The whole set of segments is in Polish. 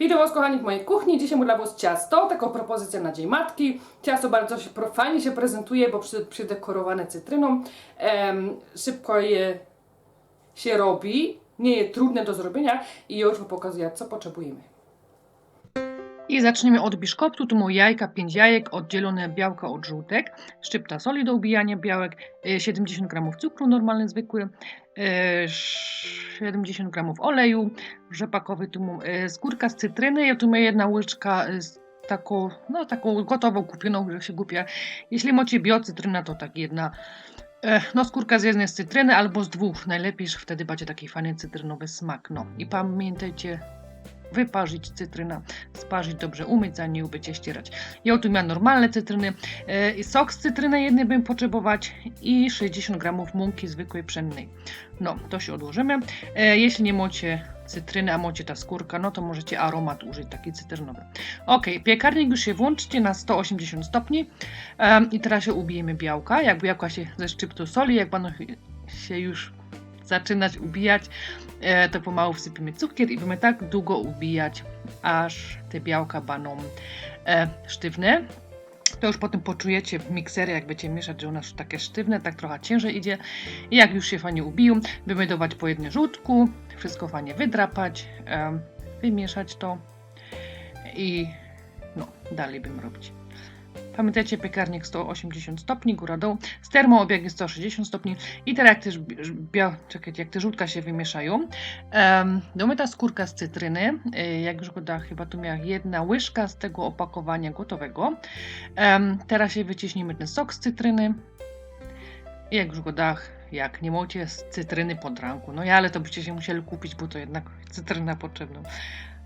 Witam Was kochani w mojej kuchni. Dzisiaj mam dla Was ciasto, taką propozycję na Dzień Matki. Ciasto bardzo się, fajnie się prezentuje, bo przy, przydekorowane cytryną. Em, szybko je się robi, nie jest trudne do zrobienia i już Wam pokazuję co potrzebujemy. I zaczniemy od biszkoptu. Tu mam jajka, 5 jajek, oddzielone białka od żółtek, szczypta soli do ubijania białek, e, 70 g cukru normalny, zwykły, e, 70 g oleju, rzepakowy, tu mam e, skórka z cytryny, ja tu mam jedna łyżka e, taką, no taką gotową kupioną, że się głupia. Jeśli macie biocytryna, to tak jedna, e, no skórka z jednej z cytryny albo z dwóch, najlepiej, że wtedy będzie taki fajny cytrynowy smak, no. I pamiętajcie, wyparzyć cytryna, sparzyć dobrze, umyć, zanim będziecie ścierać. Ja tu miałam normalne cytryny, i sok z cytryny jednej bym potrzebować i 60 gramów mąki zwykłej pszennej. No, to się odłożymy. E, jeśli nie macie cytryny, a macie ta skórka, no to możecie aromat użyć, taki cytrynowy. Ok, piekarnik już się włączcie na 180 stopni i teraz się ubijemy białka. Jak białka się ze szczyptu soli, jak będą się już zaczynać ubijać, to pomału wsypimy cukier i będziemy tak długo ubijać, aż te białka będą e, sztywne. To już potem poczujecie w mikserze, jak będziecie mieszać, że one już takie sztywne, tak trochę ciężej idzie. I jak już się fajnie ubiją, dawać po jednym żółtku, wszystko fajnie wydrapać, em, wymieszać to i no, dalej bym robić. Pamiętajcie, piekarnik 180 stopni, góra dół, z termoobiegiem 160 stopni. I teraz jak, też czekajcie, jak te żółtka się wymieszają, um, damy ta skórka z cytryny, y, jak już go da, chyba tu miała jedna łyżka z tego opakowania gotowego. Em, teraz się wyciśnimy ten sok z cytryny. Jak już go da, jak nie macie z cytryny pod ranku, no ja, ale to byście się musieli kupić, bo to jednak cytryna potrzebna.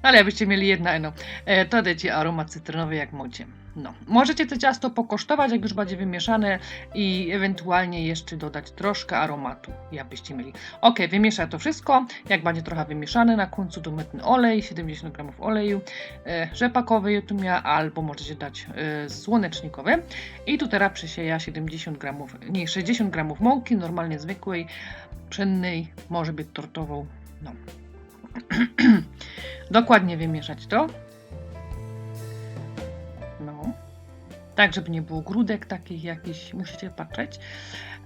Ale jakbyście mieli jedna, no, e, to dajcie aromat cytrynowy jak macie. No. Możecie to ciasto pokosztować, jak już będzie wymieszane i ewentualnie jeszcze dodać troszkę aromatu, jakbyście mieli. Ok, wymieszaj to wszystko. Jak będzie trochę wymieszane, na końcu damy ten olej, 70 g oleju e, rzepakowy, ja tu miała, albo możecie dać e, słonecznikowy. I tu teraz przesieja 70 g, nie, 60 g mąki, normalnie zwykłej, pszennej, może być tortową. No. Dokładnie wymieszać to. No. Tak, żeby nie było grudek takich jakichś, musicie patrzeć.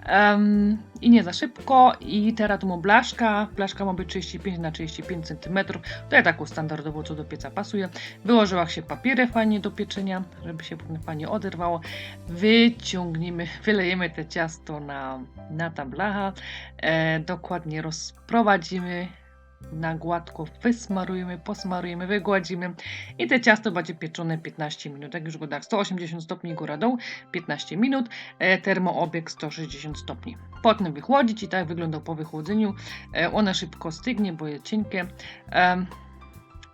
Em, I nie za szybko. I teraz tu mam blaszka. Blaszka ma być 35 na 35 cm. To ja taką standardowo, co do pieca pasuje. Wyłożyła się papiery fajnie do pieczenia, żeby się fajnie oderwało. Wyciągniemy, wylejemy te ciasto na, na ta blacha. E, dokładnie rozprowadzimy na gładko wysmarujemy, posmarujemy, wygładzimy i te ciasto będzie pieczone 15 minut. Jak już go tak 180 stopni góra dół, 15 minut, e, termoobieg 160 stopni. Potem wychłodzić i tak wygląda po wychłodzeniu. E, one szybko stygnie, bo jest cienkie. E,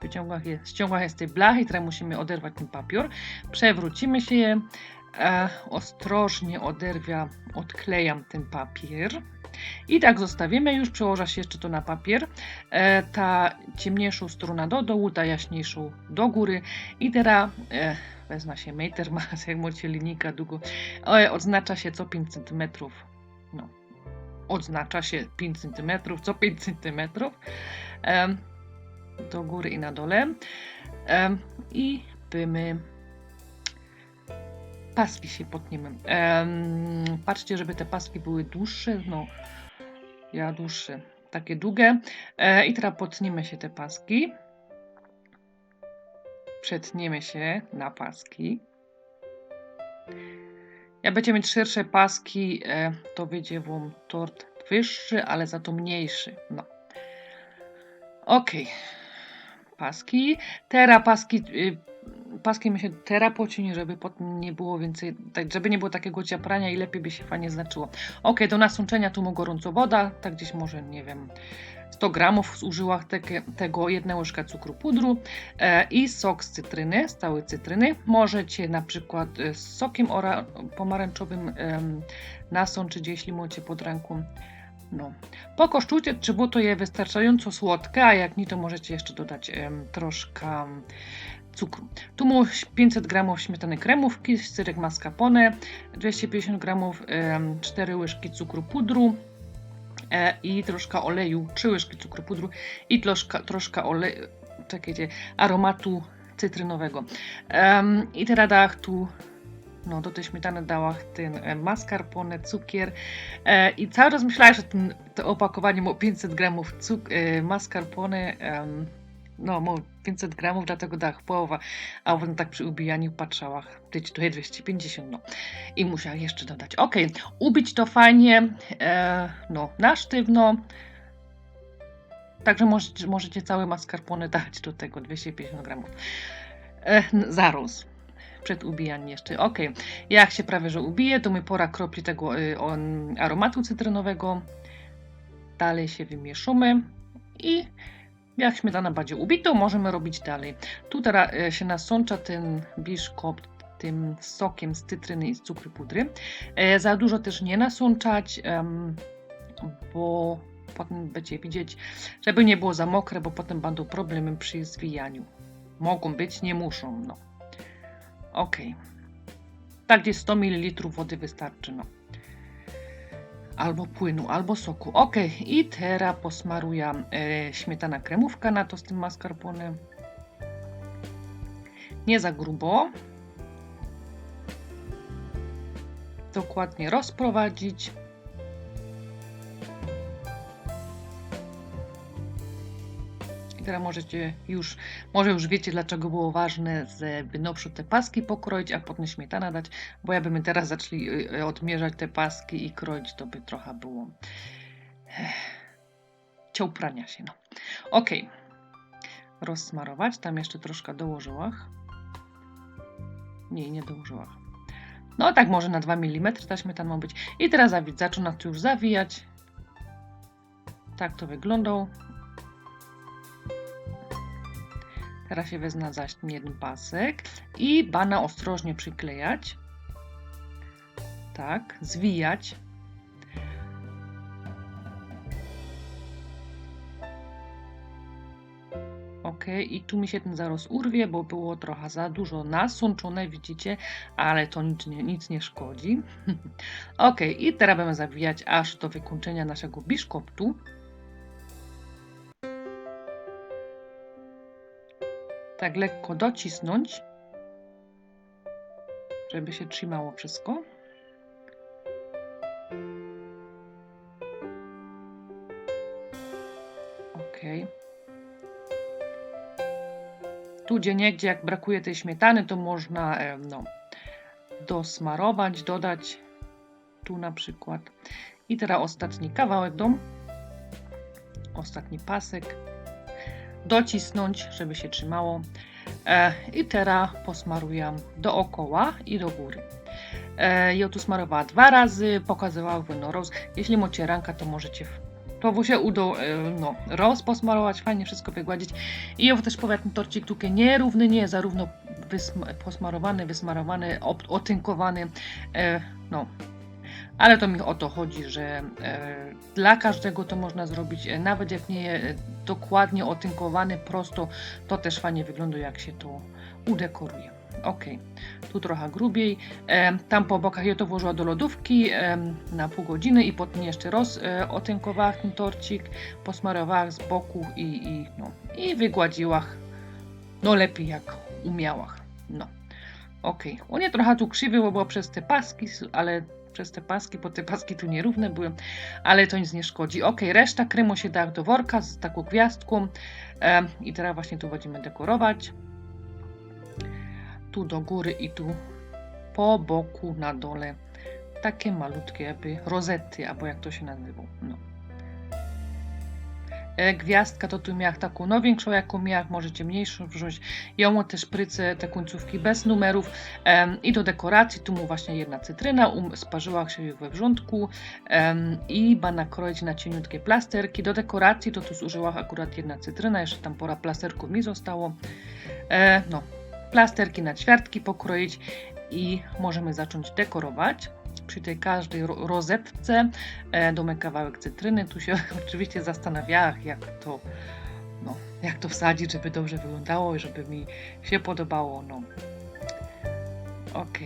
wyciągach je, ściągach jest z tej blachy, teraz musimy oderwać ten papier. Przewrócimy się je. Ostrożnie oderwia, odklejam ten papier. I tak zostawimy, już przełoża się jeszcze to na papier. E, ta ciemniejszą strona do dołu, ta jaśniejszą do góry. I teraz e, się meter, ma jak macie linijka długo, e, odznacza się co 5 cm. No, odznacza się 5 cm, co 5 cm. E, do góry i na dole. E, I bymy paski się potniemy. Em, patrzcie, żeby te paski były dłuższe, no ja dłuższe, takie długie. E, I teraz potniemy się te paski. Przetniemy się na paski. Jak będziecie mieć szersze paski, e, to wyjdzie wam tort wyższy, ale za to mniejszy. No. Ok. Paski. Teraz paski y, paski mi się teraz pocinie, żeby potem nie było więcej, tak, żeby nie było takiego ciaprania i lepiej by się fajnie znaczyło. Ok, do nasączenia tu mu gorąco woda, tak gdzieś może, nie wiem, 100 gramów zużyła te, tego, jedna łyżka cukru pudru e, i sok z cytryny, stałej cytryny. Możecie na przykład e, z sokiem ora, pomarańczowym e, nasączyć, jeśli macie pod ręką. No. Pokosztujcie, czy było to je wystarczająco słodkie, a jak nie, to możecie jeszcze dodać troszkę cukru. Tu mu 500 g śmietany kremówki, syrek mascarpone, 250 g 4 łyżki cukru pudru i troszkę oleju, 3 łyżki cukru pudru i troszkę, troszkę oleju, czekajcie, aromatu cytrynowego. I teraz dałam tu, no do tej śmietany dałam ten e, mascarpone, cukier e, i cały czas myślałam, że ten, to opakowanie ma 500 gramów cuk- e, mascarpone, no ma 500 gramów, dlatego dałam połowa, a potem tak przy ubijaniu patrzała, tyć jest 250, no. I musiałam jeszcze dodać. Ok, ubić to fajnie, e, no na sztywno, Także możecie, możecie całe mascarpone dać do tego 250 gramów. E, zaraz. Przed ubijaniem jeszcze. Ok. Jak się prawie że ubije, to my pora kropli tego y, on, aromatu cytrynowego. Dalej się wymieszamy i jak śmietana będzie ubito, możemy robić dalej. Tu teraz e, się nasącza ten biszkop tym sokiem z cytryny i z cukru pudry. E, za dużo też nie nasączać, bo potem będziecie widzieć, żeby nie było za mokre, bo potem będą problemy przy zwijaniu. Mogą być, nie muszą, no. Ok. Tak gdzieś 100 ml wody wystarczy, no. Albo płynu, albo soku. Ok, i teraz posmaruję e, śmietana kremówka na to z tym mascarpone. Nie za grubo. Dokładnie rozprowadzić. Teraz możecie już, może już wiecie, dlaczego było ważne, żeby nowsze te paski pokroić, a potem śmietana dać, bo jakby teraz zaczęli y, y, odmierzać te paski i kroić, to by trochę było eh, ciał prania się, no. Ok. Rozsmarować, tam jeszcze troszkę dołożyłam. Nie, nie dołożyłam. No tak może na 2 mm ta śmietana ma być. I teraz zaczyna tu już zawijać. Tak to wyglądał. Teraz się wezmę za jeden pasek i bana ostrożnie przyklejać. Tak, zwijać. Ok, i tu mi się ten zaraz urwie, bo było trochę za dużo nasączone, widzicie, ale to nic nie, nic nie szkodzi. ok, i teraz będziemy zawijać aż do wykończenia naszego biszkoptu. Tak lekko docisnąć, żeby się trzymało wszystko. Ok. Tu gdzie niegdzie, jak brakuje tej śmietany, to można e, no, dosmarować, dodać tu na przykład. I teraz ostatni kawałek dom. Ostatni pasek docisnąć, żeby się trzymało. E, I teraz posmaruję dookoła i do góry. E, ja tu smarowała dwa razy, pokazywała no roz. Jeśli macie ranka, to możecie to się uda e, no, roz posmarować, fajnie wszystko wygładzić. I ja też ten torcik tutaj nierówny, nie zarówno wysm posmarowany, wysmarowany, otynkowany. E, no, ale to mi o to chodzi, że e, dla każdego to można zrobić, e, nawet jak nie e, dokładnie otynkowany prosto, to też fajnie wygląda, jak się to udekoruje. Ok, tu trochę grubiej. Tam po bokach ja to włożyła do lodówki na pół godziny i potem jeszcze roz otynkowała ten torcik, posmarowała z boku i, i, no, i wygładziła no lepiej jak umiała. No, ok. On nie trochę tu krzywy, bo było przez te paski, ale przez te paski, bo te paski tu nierówne były, ale to nic nie szkodzi. Ok, reszta kremu się da do worka z taką gwiazdką e, i teraz właśnie tu będziemy dekorować. Tu do góry i tu po boku na dole takie malutkie jakby rozety, albo jak to się nazywa. No. E, gwiazdka to tu miałam taką no większą jaką miałam, możecie mniejszą. Ja mam też pryce, te końcówki bez numerów um, i do dekoracji tu mu właśnie jedna cytryna, um, sparzyła się we wrzątku um, i bana kroić na cieniutkie plasterki. Do dekoracji to tu zużyła akurat jedna cytryna, jeszcze tam pora plasterków mi zostało. E, no, plasterki na ćwiartki pokroić i możemy zacząć dekorować przy tej każdej rozetce e, domek kawałek cytryny. Tu się oczywiście zastanawiałam, jak to, no, jak to wsadzić, żeby dobrze wyglądało i żeby mi się podobało. No. Ok.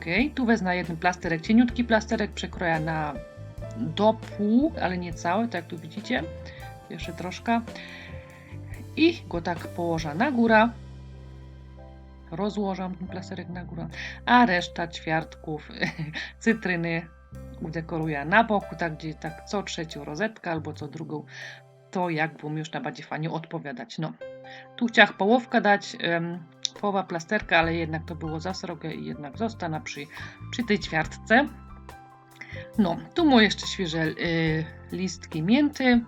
Okay. Tu wezmę jeden plasterek, cieniutki plasterek, przekroję na do pół, ale nie cały, tak jak tu widzicie. Jeszcze troszkę. i go tak położę na górę. Rozłożam ten plasterek na górę, a reszta ćwiartków, cytryny udekoruję na boku, tak gdzie tak co trzecią rozetkę albo co drugą, to jak już najbardziej fajnie odpowiadać. No, tu chciałam połowkę dać, em, połowa plasterka, ale jednak to było za srogie i jednak zostana przy, przy tej ćwiartce. No, tu mu jeszcze świeże y, listki mięty.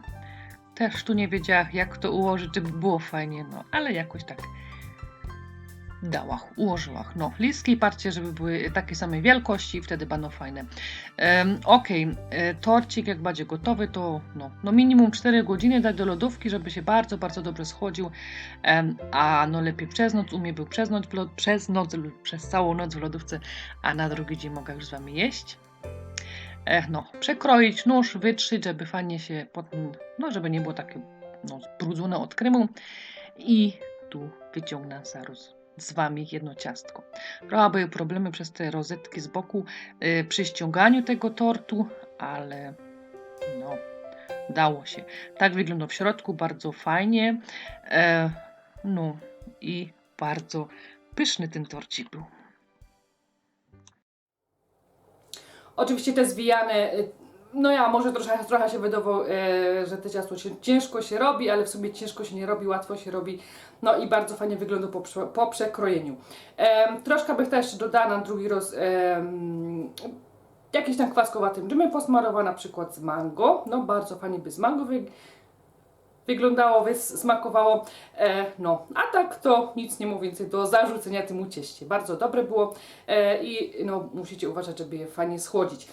Też tu nie wiedziałam, jak to ułożyć, żeby było fajnie, no, ale jakoś tak dałach, ułożyłach. No, listki parcie, żeby były takiej samej wielkości, wtedy będą fajne. Um, ok, e, torcik jak będzie gotowy, to no, no minimum 4 godziny dać do lodówki, żeby się bardzo, bardzo dobrze schodził, Em, a no lepiej przez noc, u mnie był przez noc, przez noc lub przez całą noc w lodówce, a na drugi dzień mogę już z Wami jeść. No, przekroić nóż, wytrzyć, żeby fajnie się, pod, no żeby nie było takie no, zbrudzone od kremu i tu wyciągnę zaraz z Wami jedno ciastko. Były problemy przez te rozetki z boku y, przy ściąganiu tego tortu, ale no, dało się. Tak wygląda w środku, bardzo fajnie. E, no i bardzo pyszny ten torcik był. Oczywiście te zwijane, y, no ja może trochę, trochę się wydawało, e, że te ciasto się, ciężko się robi, ale w sumie ciężko się nie robi, łatwo się robi. No i bardzo fajnie wygląda po, po przekrojeniu. Em, troszkę bych też dodała na drugi roz em, jakiś tam kwaskowatym dżemem posmarowa na przykład z mango. No bardzo fajnie by z mango wy, wyglądało, smakowało. E, no, a tak to nic nie mówię więcej do zarzucenia temu cieście. Bardzo dobre było e, i no, musicie uważać, żeby je fajnie schłodzić.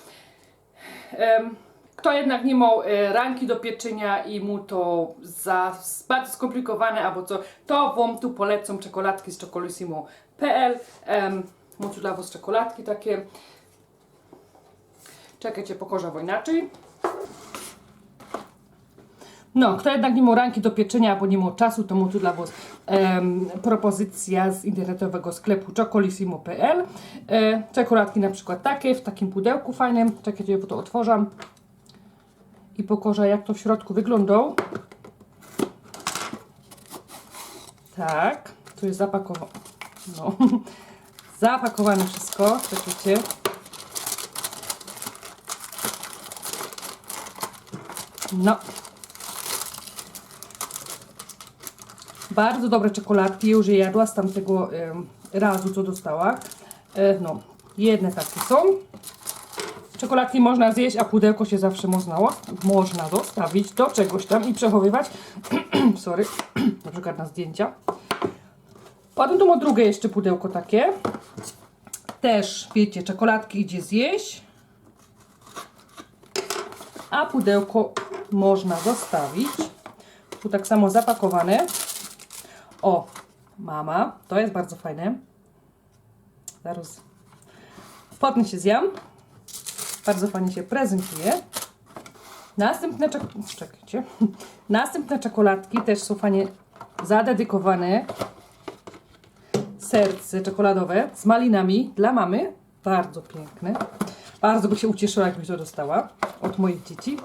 Kto jednak nie miał e, ranki do pieczenia i mu to za bardzo skomplikowane albo co, to Wam tu polecam czekoladki z czekolissimo.pl um, Mam tu dla Was czekoladki takie. Czekajcie, pokorza bo inaczej. No, kto jednak nie miał ranki do pieczenia albo nie miał czasu, to mu tu dla Was em, propozycja z internetowego sklepu czekolissimo.pl e, Czekoladki na przykład takie, w takim pudełku fajnym. Czekajcie, bo to otworzę i pokażę jak to w środku wygląda. Tak, tu jest zapakowane. No. Zapakowane wszystko, czekajcie. No. Bardzo dobre czekoladki, już je jadła z tamtego em, razu, co dostała. E, no, jedne takie są. Czekoladki można zjeść, a pudełko się zawsze można, można zostawić do czegoś tam i przechowywać. Sorry, na przykład na zdjęcia. Potem tu ma drugie jeszcze pudełko takie. Też, wiecie, czekoladki idzie zjeść. A pudełko można zostawić. Tu tak samo zapakowane. O, mama, to jest bardzo fajne. Zaraz potem się zjam. Bardzo fajnie się prezentuje. Następne, czek czekajcie. Następne czekoladki też są fajnie zadedykowane. Serce czekoladowe z malinami dla mamy. Bardzo piękne. Bardzo by się ucieszyła, jakbyś to dostała od moich dzieci.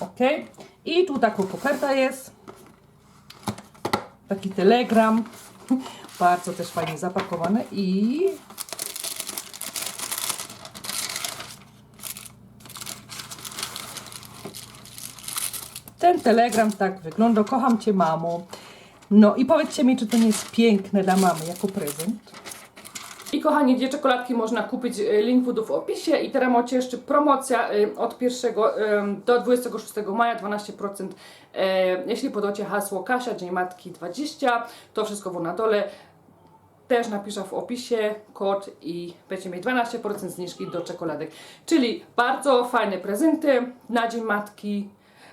Ok. I tu taką koperta jest. Taki telegram. Bardzo też fajnie zapakowane i ten telegram tak wygląda. Kocham Cię, mamo. No i powiedzcie mi, czy to nie jest piękne dla mamy jako prezent. I kochani, gdzie czekoladki można kupić, y, link w opisie i teraz macie jeszcze promocja y, od 1 ym, do 26 maja 12%. e, Jeśli podacie hasło Kasia, Dzień Matki 20, to wszystko było na dole. Też napiszę w opisie kod i będziecie mieć 12% zniżki do czekoladek. Czyli bardzo fajne prezenty na Dzień Matki.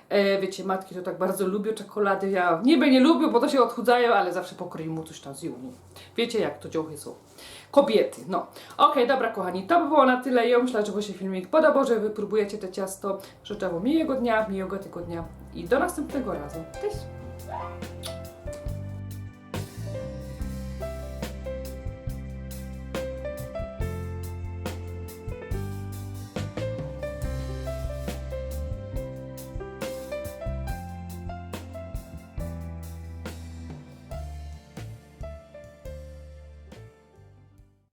E, wiecie, matki to tak bardzo lubią czekolady. Ja niby nie lubię, bo to się odchudzają, ale zawsze pokroję mu coś tam z juni. Wiecie, jak to dziochy są. Kobiety, no. Okej, dobra kochani, to by było na tyle. Ja myślę, że Wam się filmik podobał, że wypróbujecie te ciasto. Życzę Wam miłego dnia, miłego tygodnia i do następnego razu. Cześć!